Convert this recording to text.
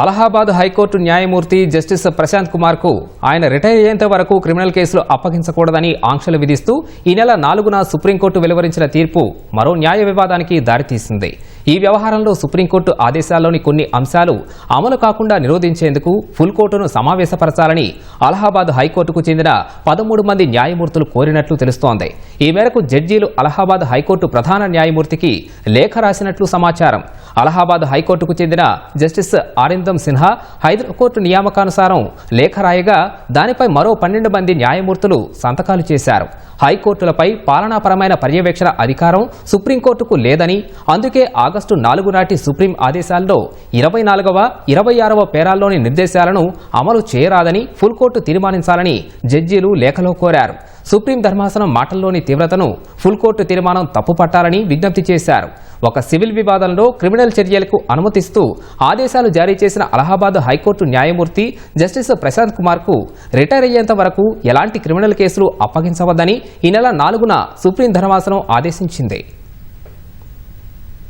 Allahabad high court న్యాయమూర్తి justice Prashant కుమార్కు ఆయన రిటైర్ అయ్యేంత వరకు క్రిమినల్ కేసులు అప్పగించకూడదని ఆంక్షలు విధిస్తూ ఈ నెల నాలుగున సుప్రీంకోర్టు వెలువరించిన తీర్పు మరో న్యాయ వివాదానికి దారితీసింది. ఈ వ్యవహారంలో సుప్రీంకోర్టు ఆదేశాల్లోని కొన్ని అంశాలు అమలు కాకుండా నిరోధించేందుకు ఫుల్ కోర్టును సమావేశపరచాలని అలహాబాద్ హైకోర్టుకు చెందిన పదమూడు మంది న్యాయమూర్తులు కోరినట్లు తెలుస్తోంది. ఈ మేరకు జడ్జీలు అలహాబాద్ హైకోర్టు ప్రధాన న్యాయమూర్తికి లేఖ రాసినట్లు సమాచారం. అలహాబాద్ హైకోర్టుకు చెందిన జస్టిస్ ఆనందం సిన్హా హైదరాబాద్ నియామకానుసారం లేఖ రాయగా దానిపై మరో పన్నెండు మంది న్యాయమూర్తులు సంతకాలు చేశారు. హైకోర్టులపై పాలనాపరమైన పర్యవేక్షణ అధికారం సుప్రీంకోర్టుకు లేదని అందుకే ఆగస్టు నాలుగు నాటి సుప్రీం ఆదేశాల్లో ఇరవై నాలుగవ ఇరవై ఆరవ పేరాల్లోని నిర్దేశాలను అమలు చేయరాదని ఫుల్ కోర్టు తీర్మానించాలని జడ్జీలు లేఖలో కోరారు. సుప్రీం ధర్మాసనం మాటల్లోని తీవ్రతను ఫుల్ కోర్టు తీర్మానం తప్పుపట్టాలని విజ్ఞప్తి చేశారు. ఒక సివిల్ వివాదంలో క్రిమినల్ చర్యలకు అనుమతిస్తూ ఆదేశాలు జారీ చేసిన అలహాబాద్ హైకోర్టు న్యాయమూర్తి జస్టిస్ ప్రశాంత్ కుమార్కు రిటైర్ అయ్యేంత వరకు ఎలాంటి క్రిమినల్ కేసులు అప్పగించవద్దని ఈ నెల నాలుగున సుప్రీం ధర్మాసనం ఆదేశించింది.